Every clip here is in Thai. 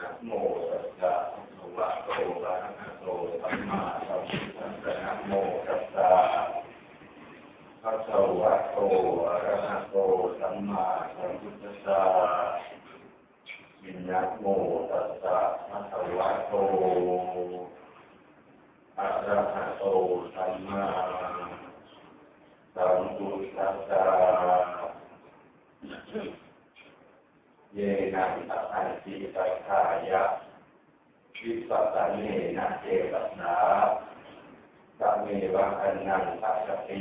นะโมตัสสะภะคะวะโตอะระหะโตสัมมาสัมพุทธัสสะนะโมตัสสะภะคะวะโตอะระหะโตสัมมาสัมพุทธัสสะนะโมตัสสะภะคะวะโตอะระหะโตสัมมาสัมพุทธัสสะ เยนะสันติสัทายะวิปัสสเนนะเจตนาสัมเมวะอันนังทัสสติ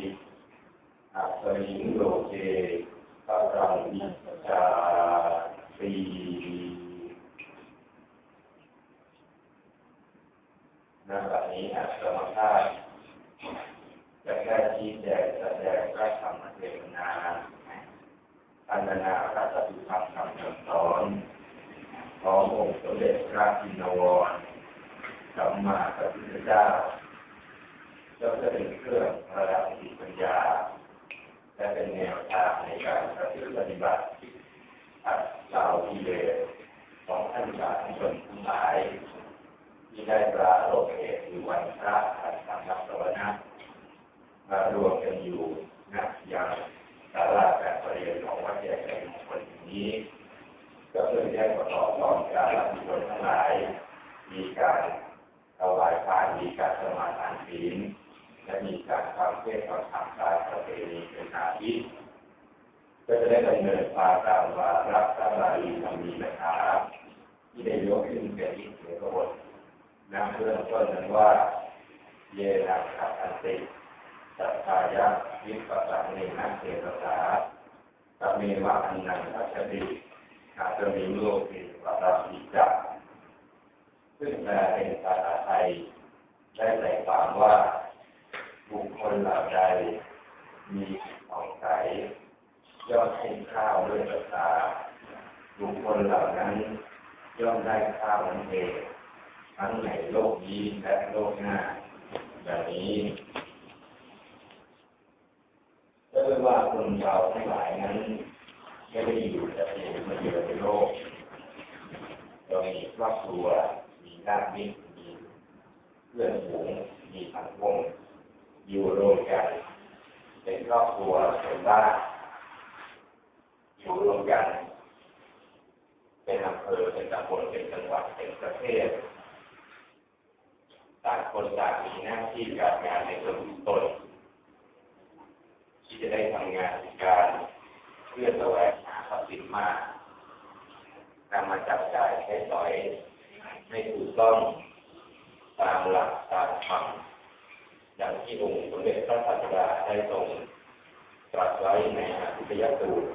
อัสมิงโลเกปะรังวิจาตีณบัดนี้อัตมาภาพจะได้ชี้แจงแสดงพระธรรมเทศนาอันนาพระสัจธรรมคำสอนขององค์สมเด็จพระจินวรสัมมาสัมพุทธเจ้าจะเป็นเครื่องระดับจิตปัญญา และเป็นแนวทางในการปฏิบัติอัดเล่าที่เลสของท่านสาธุชนทั้งหลาย ที่ได้ปราโลกเหตุหรือวันพระอันทำนับสวนะมารวมกันอยู่ณยังศาลาการประเรียนของวัดใหญ่ใจมงคลนี้ ก็เพื่อได้ประกอบต่อการรับชนทั้งหลาย มีการถวายทานมีการสมาทานศีลและมีการทำเพื่อความทำตามประเพณีเป็นอาทิก็จะได้ดำเนินตาตามวาระพระบาลีธรรมีนะครับที่ได้ยกขึ้นเป็นอิทธิพลนำเรื่องต้นนั้นว่า เยนะขัตติสัทธายะวิปัสสเนนะเทศสาตเมวะอันนังทัชติอาจะมีโลกเป็นปัตติจักซึ่งแปลเป็นภาษาไทย ได้ใส่ความว่า บุคคลเหล่าใดมีของใส ยอมให้ข้าวด้วยศรัทธาบุคคลเหล่านั้นย่อมได้ข้าวนั้นเองทั้งในโลกนี้และโลกหน้าแบบนี้ก็เรียกว่าคนเราทั้งหลายนั้นไม่ได้อยู่แต่เพียงมาอยู่ในโลกเรามีครอบครัว มีญาติมิตรมีเพื่อนฝูงมีสังคมอยู่รวมกันเป็นครอบครัวเป็นบ้าน อยู่รวมกันเป็นอำเภอเป็นตำบลเป็นจังหวัดเป็นประเทศต่างคนต่างมีหน้าที่การงานในส่วนตนที่จะได้ทำงานการเพื่อแสวงหาทรัพย์สินมากนำมาจับจ่ายใช้สอยให้ถูกต้องตามหลักตามธรรมอย่างที่องค์สมเด็จพระสัตดาได้ทรงตรัสไว้ในอภิยสูตร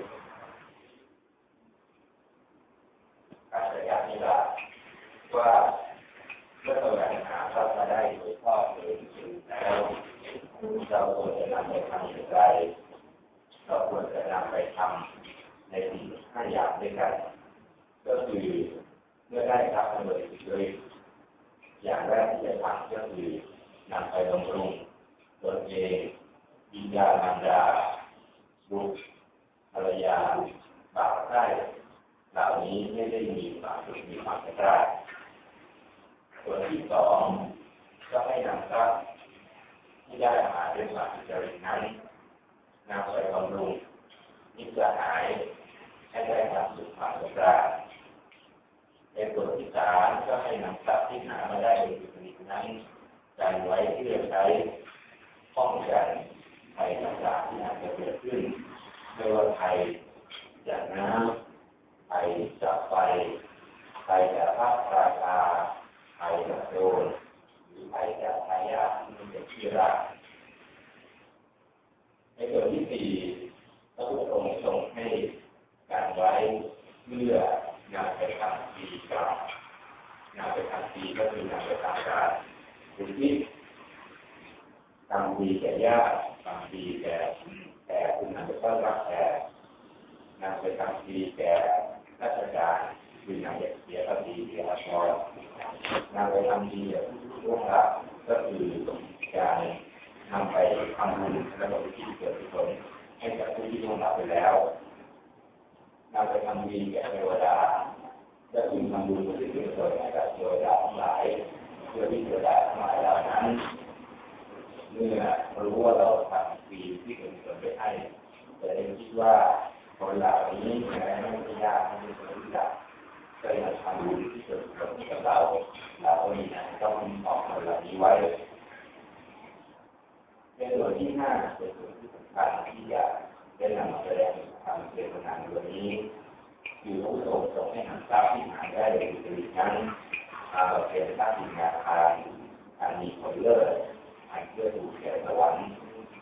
จัดการนี้ละ ว่าเมื่อแสวงหาทรัพย์มาได้โดยชอบโดยถูกแล้วเราควรจะนำไปทำอย่างไรเราควรจะนำไปทำในสิ่งห้าอย่างด้วยกัน ก็คือเมื่อได้ทรัพย์มาโดยสุจริตอย่างแรกที่จะทำก็คือนำไปบำรุงตนเองวิญญาณมารดาบุตรภรรยาบ่าวใกล้เหล่านี้ไม่ได้มีความสุขมีความกล้า ส่วนที่สองก็ให้นำทรัพย์ที่ได้มาด้วยความสุจริตนั้นนำไปบำรุงนิสหายให้ได้ความสุขความกล้าในส่วนที่สามก็ให้นำทรัพย์ที่หามาได้โดยสุจริตนั้นกันไว้เพื่อใช้ป้องกันภัยต่างๆที่อาจจะเกิดขึ้นไม่ว่าภัยจากน้ำภัยจากไฟภัยจากภาคราคา ภัยจากโจรหรือภัยจากพายาที่มันเป็นที่รักในส่วนที่สี่พระพุทธองค์ทรงให้การไว้เมื่อนำไปทำดีกรรมนำไปทำดีก็คือนำไปทำการอุทิศทำดีแก่ญาติทำดีแก่แก่คุณนำไปต้อนรับแก่นำไปทำดีแก่ราชการคือนำไปเสียภาษีเสียภาษี นำไปทำดีแก่ผู้ร่วงรับก็คือการนำไปทำบุญและบริจาคเกิดผลให้กับผู้ที่ร่วงรับไปแล้วนำไปทำดีแก่เทวดาจะพึงทำบุญที่เป็นส่วนให้กับเทวดาทั้งหลายเพื่อที่เทวดาทั้งหลายเหล่านั้น เมื่อรู้ว่าเราทำปีที่เป็นส่วนไปให้จะได้คิดว่าคนเหล่านี้แม้ไม่ได้ยากไม่ได้ส่ว ที่จะก็ยังทำบุญที่เกิดขึ้นกับเราเราก็มีนะต้องบอกคนเหล่านี้ไว้ในส่วนที่ห้าเป็นส่วนที่สำคัญที่จะได้นำมาแสดงทำเจตนาในวันนี้คือผู้ส่งส่งให้ทำทราบที่หายได้โดยสิรินั้นอาเป็นทราบที่งานทานอันมีผลเลิศอันเพื่อถูกแก่สวรรค์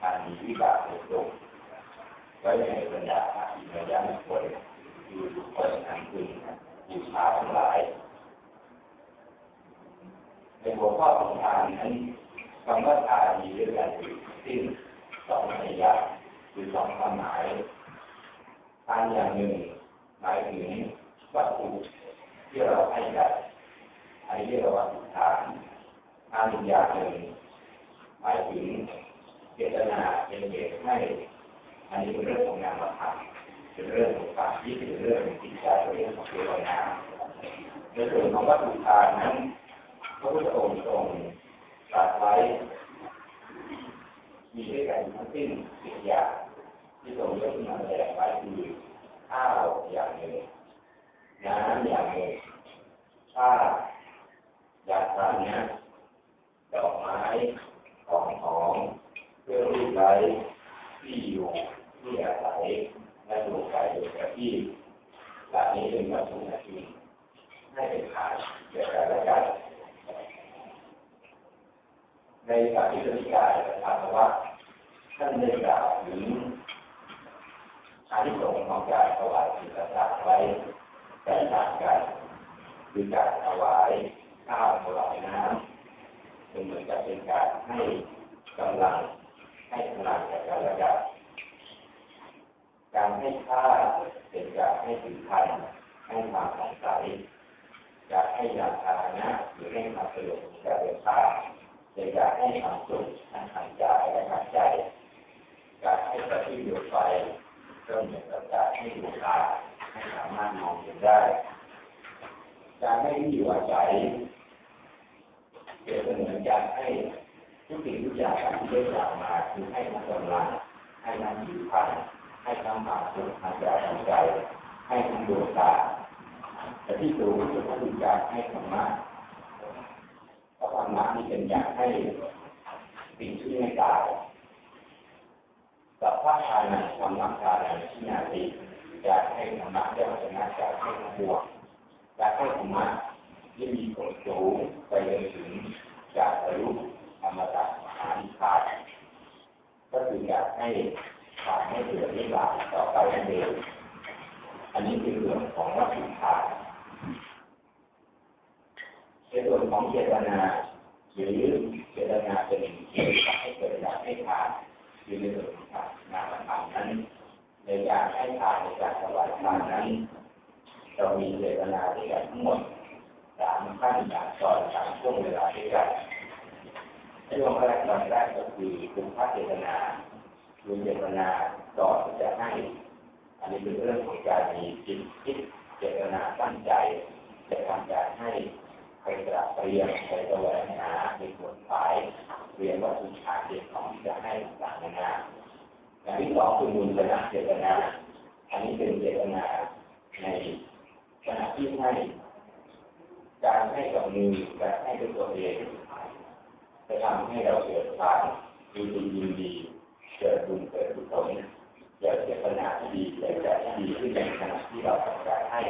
อันมีวิบากในสุขไว้ในบรรดาพระอินทร์ยานคนอยู่ทุกคนทั้งคืนอ ยู่ชาทั้งหลายในหัวข้อของทานนั้นคำว่าทานมีด้วยกันสิ้นสองนัยยะคือสองความหมายทานอย่างหนึ่งหมายถึงวัตถุที่เราให้กันอันนี้เรียกว่าทานทานอีกอย่างหนึ่งหมายถึงเจตนาเป็นเหตุให้อันนี้เป็นเรื่องของงานมาทำ เป็นเรื่องของการที่เป็นเรื่องของจิตใจเป็นเรื่องของเรื่องงาในส่วนของวัตถุทานนั้นพระพุทธองค์ทรงตรัสไว้มีด้วยกันทั้งสิ้นสิบอย่างที่ทรงยกขึ้นมาแสดงไว้คือข้าวอย่างหนึ่งน้ำอย่างหนึ่งผ้าอย่าทานนะดอกไม้ของหอมเครื่องรูปไร้ที่อยู่ที่อาศัย และดวงใจดวงประทีปเหล่านี้เป็นวัตถุนาทีให้เป็นขายแก่กันและกันในสาธิตนิกายถามว่าท่านได้กล่าวถึงอานิสงส์ของการถวายสิ่งต่างๆไว้แต่ต่างกันคือการถวายข้าวถวายน้ำเป็นเหมือนกับเป็นการให้กำลังให้กำลังแก่กันและกัน ให้ค่าเป็นการให้ถึงพันให้ความสงสัยการให้ยาทานะหรือให้ความสะดวกในการเดินทางเป็นกให้ความสุขทางทางกายและทางใจการให้ประทีปดวงไฟก็เหมือนกับการให้ดวงตาให้สามารถมองเห็นได้การให้ที่อยู่อาศัยเกิดเหมือนการให้ทุกสิ่งทุกอย่างที่ได้กล่าวมาคือให้ทั้งกำลังให้ทั้งผิวพรรณ ให้ทั้งความสุขทางกายทางใจ ให้ทั้งดวงตาแต่ที่สูงสุดก็คือการให้ธรรมะเพราะธรรมะนี่เป็นอย่างให้สิ่งที่ไม่ตายกับพะทานะธรรมะทานะที่นาทีอยากให้ธรรมะได้ชนะจากให้บวกอยากให้ธรรมะที่มีผลสูงไปเลยถึงจากบรรลุธรรมะมหานิพพานก็คืออยากให้ ทำให้เกิดนิพพานต่อไปนั่นเองอันนี้คือเรื่องของวัตถุทานในส่วนของเจตนาหรือเจตนาเป็นเหตุให้เกิดอยากให้ทานคือในส่วนของงานทานนั้น ในการให้ทานในการถวายทานนั้น เรามีเจตนาด้วยกันทั้งหมดสามขั้นสามตอนสามช่วงเวลาด้วยกันช่วงแรกตอนแรกก็คือคุณพระเจตนา คือเจตนาก่อที่จะให้ อันนี้เป็นเรื่องของการมีจิตคิดเจตนาตั้งใจจะทำการให้ใครตระเตรียมใครแสวงหาเป็นผลฝ่ายเรียนว่าคุณชาเด็กของที่จะให้ต่างๆนาอย่างที่สองคือมุลชนะเจตนา อันนี้เป็นเจตนาในขณะที่ให้การให้กับมือการให้ด้วยตัวเองจะทำให้เราเกิดความดีดียินดี กิดบุญเกิดกุศลเกิดเจตนาที่ดีเกิดใจที่ดีขึ้นในขณะที่เราทำการให้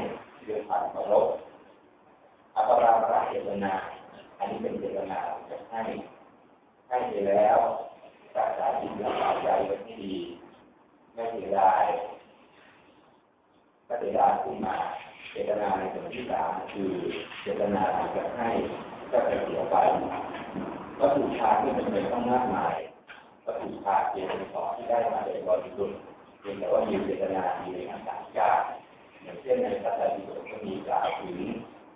ด้วยความเคารพอัปราประเจตนา อันนี้เป็นเจตนาจะให้ให้ไปแล้วรักษาจิตรักษาใจไว้ที่ดีไม่เสียดายก็เสียดายขึ้นมาเจตนาในส่วนที่สามคือเจตนาจะให้ก็จะเสียไปวัตถุชาที่เป็นไปต้องมากมาย วัตถุชาเพียงเป็นที่ได้มาโดยบริสุทธิ์เพียงแต่ว่ามีเจตนาดีในทางต่างการอย่างเช่นในพระไตรปิฎกก็มีกล่าวถึง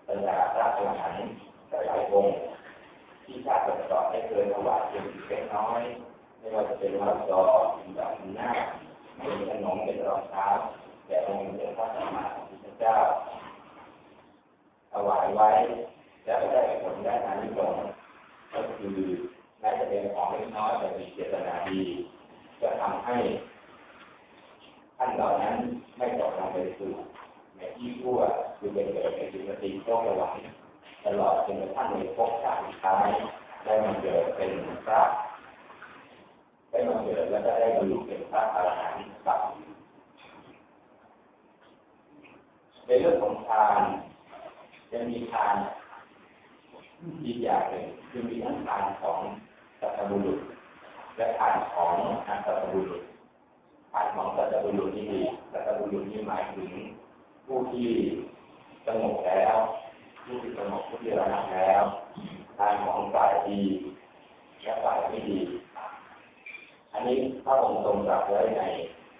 บรรดาพระอรหันต์หลายองค์ที่ชาติก่อนได้เคยถวายเพียงเล็กน้อย ไม่ว่าจะเป็นมะละกอเป็นดอกหน้าเป็นขนมเป็นรองเท้าแต่องค์เป็นพระสัมมาสัมพุทธเจ้าถวายไว้ แล้วก็ได้ผลได้อานิสงส์ก็คือ แม้จะเป็นของเล็กน้อยแต่มีเจตนาดี จะทำให้ท่านเหล่านั้นไม่ตกลงไปสู่ในที่ชั่วคือเป็นเกิดในสุคติโลกสวรรค์ตลอดจนกระทั่งในภพชาติท้ายได้มาเกิดเป็นพระได้มาเกิดแล้วก็ได้บรรลุเป็นพระอรหันต์ครับในเรื่องของทานจะมีทาน อีกอย่างหนึ่งคือมีทั้งทานของสัตบุรุษ และทานของอันสัตบุรุษทานของสัตบุรุษนี่ดีสัตบุรุษนี่หมายถึง ผู้ที่สงบแล้ว ผู้ที่สงบผู้ที่ระงับแล้วทานของฝ่ายดีและฝ่ายไม่ดี อันนี้พระองค์ทรงตรัสไว้ใน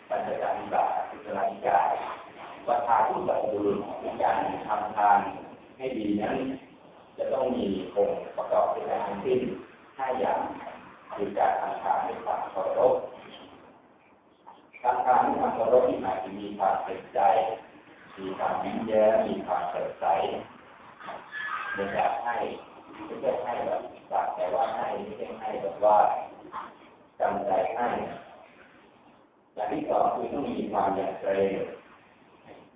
ปัญจการนิบาตพิจารณาว่าทานผู้สัตบุรุษในการทำทานให้ดีนั้น จะต้องมีองค์ประกอบด้วยกันทั้งสิ้นห้าอย่างคือการทำทานด้วยความเคารพทำทานด้วยความเคารพที่หมายถึงมีความเต็มใจ มีความยิ้มแย้มมีความสดใสในการให้ไม่ใช่ให้แบบสักแต่ว่าให้ไม่ใช่ให้แบบว่าจำใจให้อย่างที่สองคือต้องมีความยำเกรง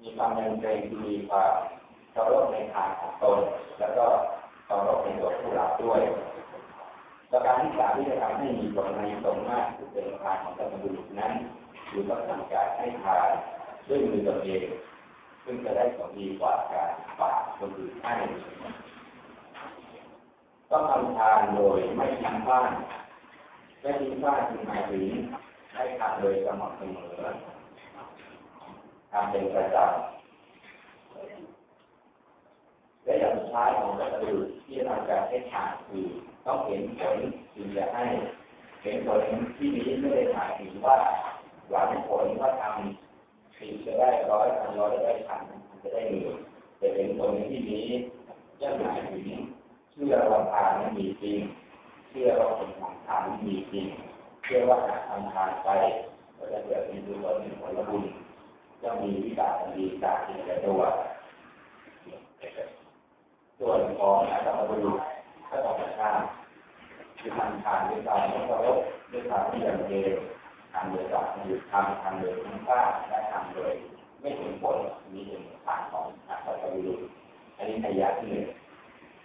มีความยำเกรงคือมีความารพในทางของตน แล้วก็เคารพในตัวผู้รับด้วยประการที่สามที่จะทำให้มีผลในตรงมากคือเป็นทานของตนบุรุนั้นคือต้องทำการให้ทานด้วยมือตนเอง ซึ่งจะได้ผลดีกว่าการฝากคนอื่นให้ต้องทำทานโดยไม่ทิ้งบ้านไม่ทิ้งบ้านคือหมายถึงให้ทานโดยสม่ำเสมอทำเป็นประจำ และอย่างสุดท้ายของกระตือที่ทำการให้ทานคือต้องเห็นผลถึงจะให้เห็นผลที่นี้ไม่ได้หมายถึงว่าหวังผลว่าทำสิ่งจะได้ร้อยทำร้อยได้พันจะได้หนึ่งแต่เห็นผลในที่นี้ย่อมหมายถึงเชื่อว่าทานนั้นมีจริง เชื่อว่าผลของทานนั้นมีจริง เชื่อว่าหากทำทานไปก็จะเกิดเป็นบุญเป็นผลบุญย่อมมีวิบากดีจากที่จะตัว ส่วนของอาจารย์บุรุษก็ต้องทาคือทำทานด้วยการเคารพด้วยความที่ยำเกรงทำโดยการหยุดทำทำโดยคุ้มค่าและทำโดยไม่เห็นผลนี้เป็นทางของอาจารย์บุรุษอันนี้นัยะที่หนึ่ง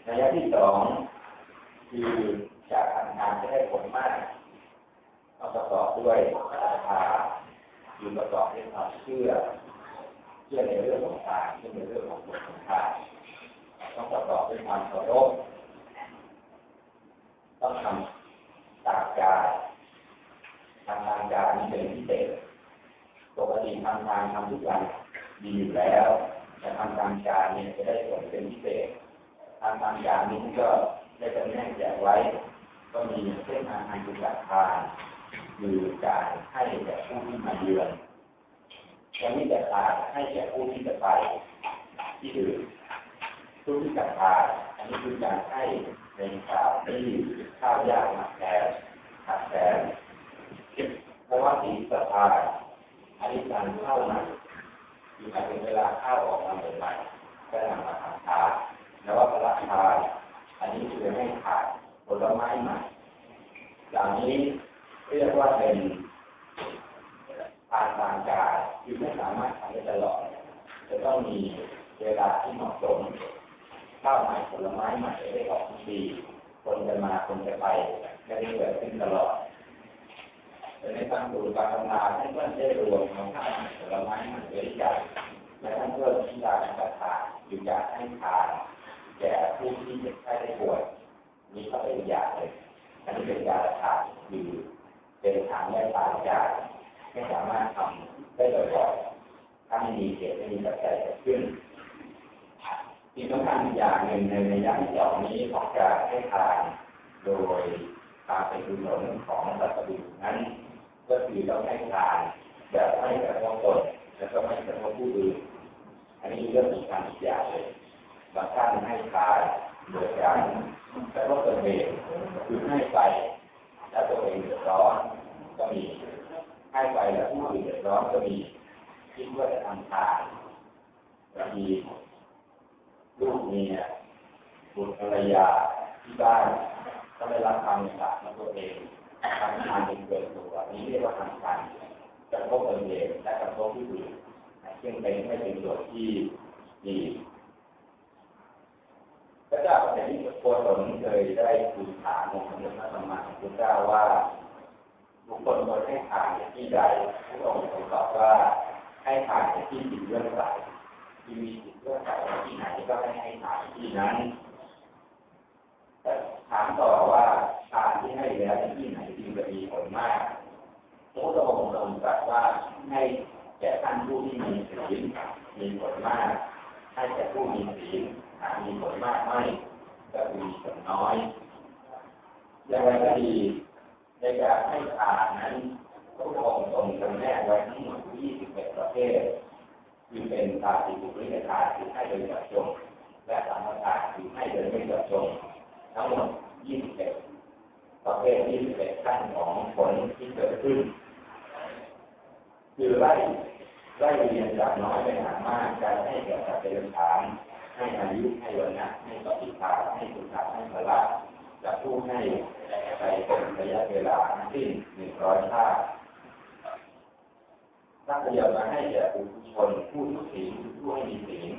นัยะที่สองคือจากทำงานจะได้ผลมากต้องประกอบด้วยศรัทธาคือประกอบด้วยความเชื่อ เชื่อในเรื่องของทานเชื่อในเรื่องของผลของทาน ต้องประกอบด้วยความเคารพต้องทำตากกายทำทางการนี้เป็นพิเศษปกติทำงานทำทุกวันดีอยู่แล้วแต่ทำทางการเนี่ยจะได้ผลเป็นพิเศษทางทางการนี้ก็ได้จำแนกแจกไว้ ก็มีเส้นทางทางจุดทานคือการให้แก่ผู้ที่มาเยือนวันนี้จะทานให้แก่ผู้ที่จะไปที่อื่น ผู้ที่จะทาอันนี้คือการให้ในข่าวที่ข้าวยากหมักแทนหักแทนเพราะว่าสีสะพาอันนี้การเข้ามาอยู่ในเวลาข้าวออกมาใหม่ๆก็นำมาทำทานแล้วว่าพระทานอันนี้คือให้ขาดผลไม้ใหม่อย่างนี้เรียกว่าเป็นทานทางกายคือไม่สามารถทำได้ตลอดจะต้องมีเวลาที่เหมาะสม ข้าวใหม่ผลไม้ใหม่ได้ออกทุกปีคนจะมาคนจะไปก็ได้เกิดขึ้นตลอดแต่ในทางสูการทำงานท่านก็ได้รวมของข้าวใหม่ผลไม้ใหม่ไว้ใหญ่และท่านเพิ่มที่การกระทาอยู่อยากให้ทานแก่ผู้ที่เจ็บไข้ได้ป่วยนี้ก็เป็นอย่างเลยอันนี้เป็นยาทานคือเป็นทางแม่ตายยาไม่สามารถทำได้บ่อยๆถ้าไม่มีเหตุไม่มีปัจจัยเกิดขึ้น ที่สำคัญอย่างหนึ่งในระยะที่สองนี้ของการให้ทานโดยตามเป็นกุศลของสัตว์ดุนั้น ก็คือต้องให้ทานแบบไม่กระทบตนและก็ไม่กระทบผู้อื่นอันนี้เรื่องสำคัญอีกอย่างเลยบางท่านให้ทานโดยการกระทบตนเองคือให้ไปแล้วตัวเองเดือดร้อนก็มีให้ไปแล้วผู้อื่นเดือดร้อนก็มีคิดว่าจะทำทานบางที ลูกเมียบุตรภรรยาที่บ้านก็ได้รับความสาของตัวเองทำงานเป็นเกิดตัวนี้เรียกว่าทำการกระทบตนเองและกระทบผู้อื่นซึ่งเป็นไม่เป็นส่วนที่ดีพระเจ้าเป็นที่โคตนเคยได้ทูลถามองค์สมเด็จพระสัมมาสัมพุทธเจ้าว่าบุคคลควรให้ทานที่ใดพระองค์ทรงตอบว่าให้ทานที่จิตเรื่องใสที่มีจิตเรื่องใสที่ไหนก็ให้ให้ทานที่นั้นถามต่อว่าทานที่ให้แล้วที่ไหนจึงจะมีผลมากพระองค์ทรงตรัสว่าให้แก่ท่านผู้ที่มีศีลมีผลมาก ให้แก่ผู้มีศีลหากมีผลมากไม่ก็มีผลน้อยอย่างไรก็ดีในการให้ทานนั้นพระองค์ทรงจำแนกไว้ทั้งหมด21ประเภท คือเป็นตาติบุริกทานคือให้โดยจับจงและสามทานคือให้โดยไม่จับจงทั้งหมด21ประเภท21ขั้นของผลที่เกิดขึ้น คือไล่ไล่เรียนจากน้อยไปหามากการให้แก่สัตว์เป็นฐานให้อายุให้วันนะให้ปฏิภาให้สุขาให้พละจะผู้ให้ไปเป็นระยะเวลาสิ้นหนึ่งร้อยชาติ ถ้าเดียวมาให้แก่ผู้ชนผู้ทุศีลผู้ให้มีศีล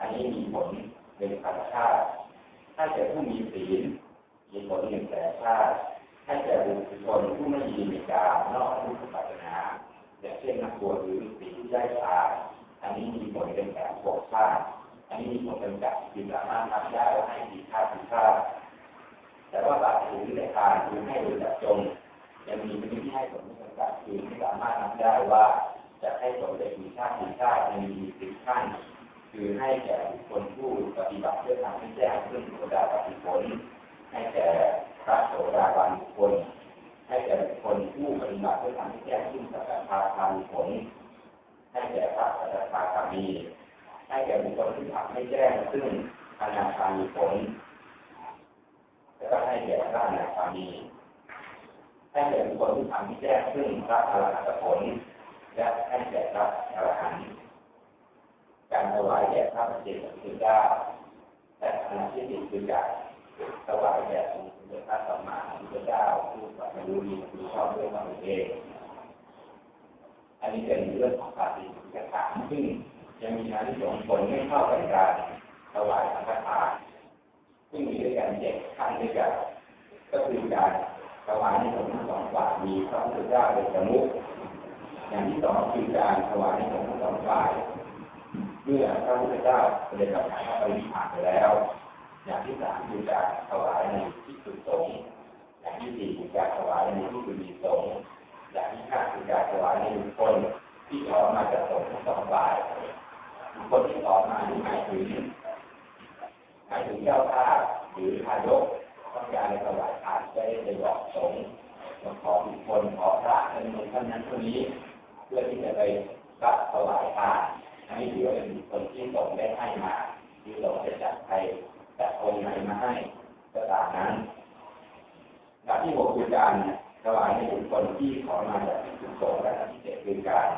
อันนี้มีผลเป็นพันชาติถ้าแก่ผู้มีศีลมีผลหนึ่งแสนชาติให้แก่บุคคลผู้ไม่มีการนอกผู้ปรารถนาอย่างเช่นนักบวชหรือศีลที่ได้ทานอันนี้มีผลเป็นแสนโกชาติอันนี้มีผลจำกัดคือสามารถทำได้ว่าให้ดีค่าดีค่าแต่ว่าบาตรหรือในทานคือให้โดยจับจงยังมีวิธีที่ให้ผลไม่จำกัดคือไม่สามารถทำได้ว่า จะให้ผลได้ดีค่าดีค่ายังมีสิบขั้นคือให้แก่คคลผู้ปฏิบัติเพื่อทำให้แจ้งขึ้นโสดาปฏิผล ให้แก่พระโสดาบันบุคคล ให้แก่คคลผู้ปฏิบัติเพื่อทำให้แจ้งขึ้นสักทาคามีผล ให้แก่พระสักทาคามีให้แก่บุคคลที่ทำให้แจ้งซึ่งอนาคามีผลแล้วก็ให้แก่พระอนาคามี ให้แก่บุคคลที่ทำให้แจ้งซึ่งพระอรหันตผล และให้แก่พระอรหันต์การถวายแก่พระปฏิเสธคือเจ้าและอนาที่ติคือการถวายแก่องค์สมเด็จพระสัมมาสัมพุทธเจ้าผู้สัมรู้ดีคือชอบด้วยพระองค์เองอันนี้เป็นเรื่องของปฏิบัติการซึ่งจะมีการที่ส่งผลไม่เข้ากับการถวายสังฆทานซึ่งมีด้วยกันเจ็ดขั้นด้วยกันก็คือการถวายในสงฆ์ทั้งสองฝ่ายมีพระพุทธเจ้าเป็นสมุข อย่างที่สองคือการถวายในสงฆ์ทั้งสองฝ่ายเมื่อพระพุทธเจ้าเสด็จกลับฐานไปนิพพานไปแล้ว อย่างที่สามคือการถวายในที่สุดสงฆ์อย่างที่สี่คือการถวายในที่สุดมีสงฆ์อย่างที่ห้าคือการถวายในบุคคลที่ออกมาจากสงฆ์ทั้งสองฝ่ายบุคคลที่ออกมาหมายถึงหมายถึงเจ้าข้าหรือทายกต้องการในถวายทานได้ไปบอกสงฆ์ขอบุคคลขอพระในเมือท่านนั้นคนนี้ พื่อที่จะไปรับถวายทานอันนี้ถือว่าเป็นคคลที่สงได้ให้มาที่สงจะจัดใครจัดค์ไหนมาให้ก็ตามนั้นการที่หกคือการถวายในบุคคลที่ขอมาจากสุสงฆ์และที่เจ็ดคือการ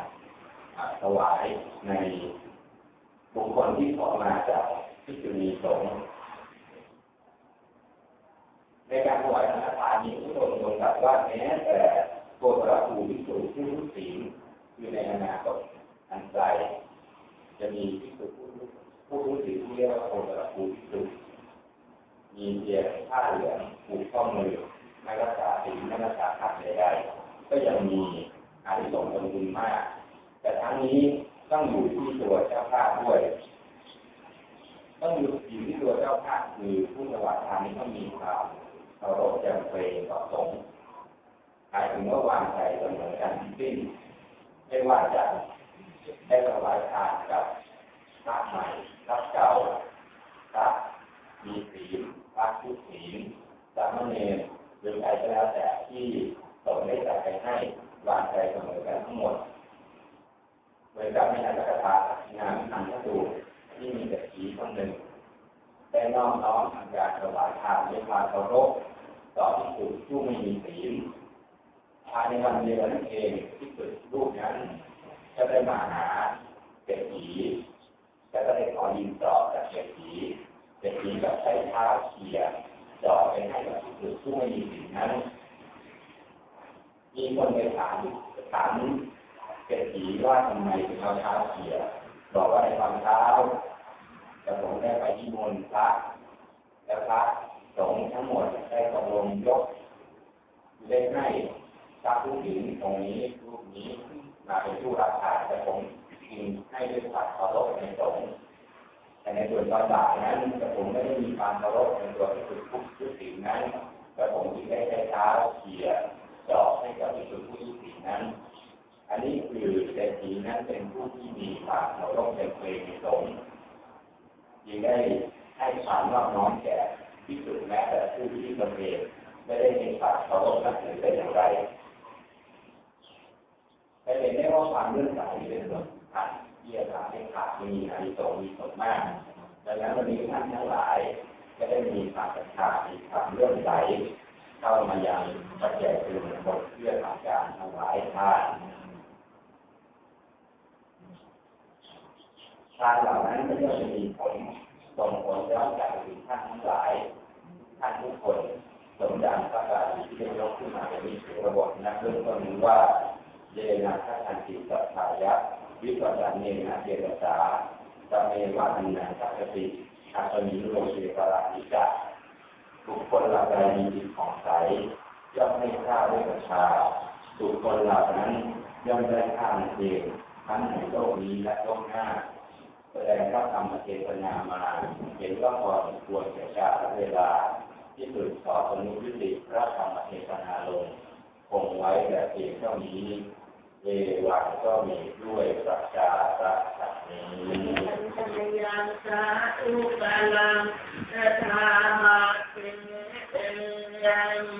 ถวายในบุคคลที่ขอมาจากที่จะมีสงฆ์ในการถวายสังฆทานนี้ผู้ทรงทรงตรัสว่าแม้แต่โกตระภูวิสุทธิผู้รู้ศีล คือในอนาคตอันไกลจะมีพิสุผู้ผู้รู้ศีลที่เรียกว่าโกตระภูวิสุทธิมีเพียงผ้าเหลืองผูกข้อมือไม่รักษาศีลไม่รักษาขัดใดๆก็ยังมีอานิสงส์ผลบุญมาก แต่ทั้งนี้ต้องอยู่ที่ตัวเจ้าภาพด้วย ต้องอยู่อยู่ที่ตัวเจ้าภาพคือผู้ถวายทานนี้ต้องมีความเคารพจำเป็นต่อสงฆ์หมายถึงว่าวางใจเสมอกันทั้งสิ้น ไม่ว่าจะได้ถวายทานกับพระใหม่พระเก่าพระมีศีลพระผู้ศีลสามเณรหรือใครก็แล้วแต่ที่สงได้จัดไปให้วางใจเสมอกันทั้งหมดเหมือนกับในอัตถกถางานอันทตูที่มีแต่ผีคนหนึ่งได้น้อมน้อมทำการถวายทานด้วยความเคารพต่อที่สุดผู้ไม่มีศีล ภายในวันเดียวนั่นเองที่สุดรูปนั้นก็ได้มาหาเศรษฐีแต่ก็ได้ขอยินต่อจากเศรษฐีเศรษฐีก็ใช้เท้าเขี่ยเจาะไปให้กับผู้ผู้ไม่มีสิทธินั้น มีคนไปถามถามเศรษฐีว่าทำไมถึงเอาเท้าเขี่ยบอกว่าในตอนเช้าจะผมได้ไปที่มนพระแล้วพระสงฆ์ทั้งหมดได้ตกลงยกได้ให้ พระผู้หญิงตรงนี้รูปนี้มาเป็นผู้รับทานแต่ผมจึงให้ด้วยความเคารพในสงฆ์แต่ในส่วนตอนบ่ายนั้นแต่ผมไม่ได้มีความเคารพในตัวที่สุดผู้ทุศีนั้นแต่ผมจึงได้ใช้เท้าเขี่ยเจาะให้กับที่สุดผู้ทุศีนั้น อันนี้คือเศรษฐีนั้นเป็นผู้ที่มีความเคารพในเพลงในสงฆ์จึงได้ให้ความนอบน้อมแก่ที่สุดแม้แต่ผู้ที่ประเพณไม่ได้มีความเคารพนับถือเป็นอย่างไร แต่เห็นได้ว่าความเรื่องสายเป็นส่วนสำคัญที่จะทำให้ขาดมีอานิสงส์มีผลมาก ดังนั้นวันนี้ท่านทั้งหลายก็ได้มีความศรัทธามีความเลื่อมใสเข้ามายังปัจจัยคือมงคลเพื่อทำการถวายทานทานเหล่านั้นก็จะมีผลส่งผลย้อนกลับถึงท่านทั้งหลาย ท่านทุกคนสมดังพระบาลีที่ได้ยกขึ้นมาในนี้คือระบบนะเรื่องต้นว่า เยนะทัทันติสัพพายะวิปัสสเนนะเจตสาสเมวะนันนะทัตติอาสมิโลเชปราติกะบุคคลเหล่าใดมีจิตของใสย่อมให้ข้าด้วยประชาบุคคลเหล่านั้นย่อมได้ข้ามเองทั้งในโลกนี้และโลกหน้าแสดงพระธรรมเทศนามาเห็นว่าพอสมควรแก่กาลเวลา ที่สุดขอสมุยุติพระธรรมเทศนาลง คงไว้แต่เพียงเท่านี้ เอวังก็มีด้วยประชารัฐนี้ยังสาธุกาลังธรรมาสิเอยัง